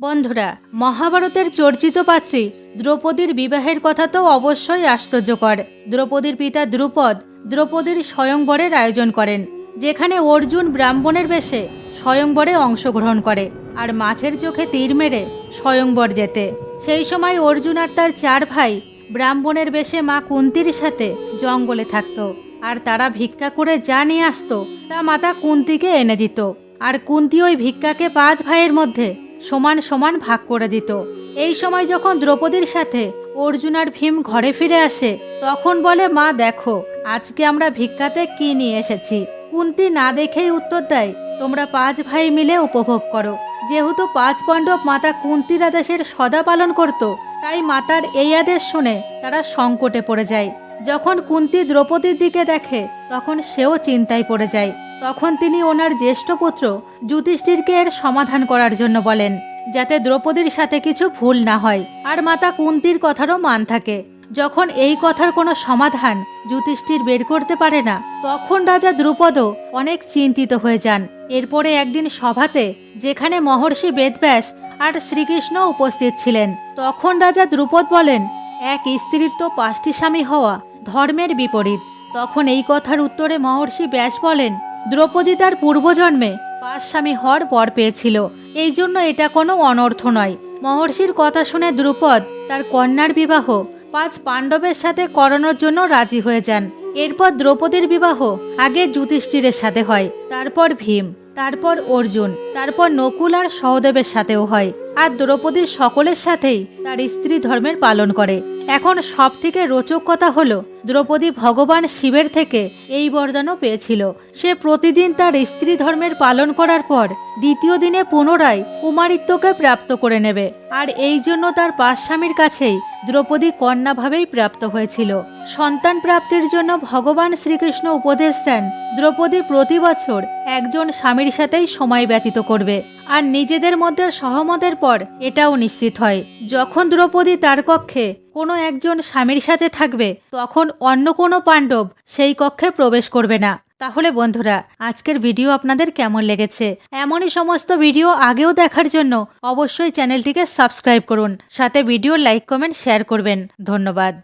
বন্ধুরা, মহাভারতের চর্চিত পাত্রী দ্রৌপদীর বিবাহের কথা তো অবশ্যই আশ্চর্যকর। দ্রৌপদীর পিতা দ্রুপদ দ্রৌপদীর স্বয়ংবরের আয়োজন করেন, যেখানে অর্জুন ব্রাহ্মণের বেশে স্বয়ংবরে অংশগ্রহণ করে আর মাছের চোখে তীর মেরে স্বয়ংবর যেতে সেই সময় অর্জুন আর তার চার ভাই ব্রাহ্মণের বেশে মা কুন্তির সাথে জঙ্গলে থাকতো আর তারা ভিক্ষা করে যা নিয়ে আসতো তা মাতা কুন্তিকে এনে দিত। আর কুন্তি ওই ভিক্ষাকে পাঁচ ভাইয়ের মধ্যে সমান সমান ভাগ করে দিত। এই সময় যখন দ্রৌপদীর সাথে অর্জুন আর ভীম ঘরে ফিরে আসে, তখন বলে, মা, দেখো, আজকে আমরা ভিক্ষাতে কি নিয়ে এসেছি? কুন্তি না দেখেই উত্তর দেয়, তোমরা পাঁচ ভাই মিলে উপভোগ করো। যেহেতু পাঁচ পাণ্ডব মাতা কুন্তির আদেশের সদা পালন করত, তাই মাতার এই আদেশ শুনে তারা সংকটে পড়ে যায়। যখন কুন্তি দ্রৌপদীর দিকে দেখে, তখন সেও চিন্তায় পড়ে যায়। তখন তিনি ওনার জ্যেষ্ঠ পুত্র যুধিষ্ঠিরকে এর সমাধান করার জন্য বলেন, যাতে দ্রৌপদীর সাথে কিছু ভুল না হয়। আর মাতা কুন্তির কথারও মান থাকে। যখন এই কথার কোনো সমাধান যুধিষ্ঠির বের করতে পারে না, তখন রাজা দ্রুপদও অনেক চিন্তিত হয়ে যান। এরপরে একদিন সভাতে, যেখানে মহর্ষি বেদব্যাস আর শ্রীকৃষ্ণ উপস্থিত ছিলেন, তখন রাজা দ্রুপদ বলেন, এক স্ত্রীর তো পাঁচটি স্বামী হওয়া ধর্মের বিপরীত। তখন এই কথার উত্তরে মহর্ষি ব্যাস বলেন, দ্রৌপদী তার পূর্বজন্মে পাঁচ স্বামী হওয়ার বর পেয়েছিল। এই জন্য এটা কোনো অনর্থ নয়। মহর্ষির কথা শুনে দ্রুপদ তার কন্যার বিবাহ পাঁচ পাণ্ডবের সাথে করানোর জন্য রাজি হয়ে যান। এরপর দ্রৌপদীর বিবাহ আগে যুধিষ্ঠিরের সাথে হয়, তারপর ভীম, তারপর অর্জুন, তারপর নকুল আর সহদেবের সাথেও হয়। আর দ্রৌপদীর সকলের সাথেই তার স্ত্রী ধর্মের পালন করে। এখন সব থেকে রোচক কথা হলো, দ্রৌপদী ভগবান শিবের থেকে এই বরদানও পেয়েছিল। সে প্রতিদিন তার স্ত্রী ধর্মের পালন করার পর দ্বিতীয় দিনে পুনরায় কুমারিত্বকে প্রাপ্ত করে নেবে। আর এই জন্য তার পাঁচ স্বামীর কাছেই দ্রৌপদী কন্যাভাবেই প্রাপ্ত হয়েছিল। সন্তান প্রাপ্তির জন্য ভগবান শ্রীকৃষ্ণ উপদেশ দেন, দ্রৌপদী প্রতি বছর একজন স্বামীর সাথেই সময় ব্যতীত করবে। আর নিজেদের মধ্যে সহমতের পর এটাও নিশ্চিত হয়। যখন দ্রৌপদী তার কক্ষে কোনো একজন স্বামীর সাথে থাকবে, তখন অন্য কোনো পাণ্ডব সেই কক্ষে প্রবেশ করবে না। তাহলে বন্ধুরা, আজকের ভিডিও আপনাদের কেমন লেগেছে? এমনই সমস্ত ভিডিও আগেও দেখার জন্য অবশ্যই চ্যানেলটিকে সাবস্ক্রাইব করুন। সাথে ভিডিও লাইক, কমেন্ট, শেয়ার করবেন। ধন্যবাদ।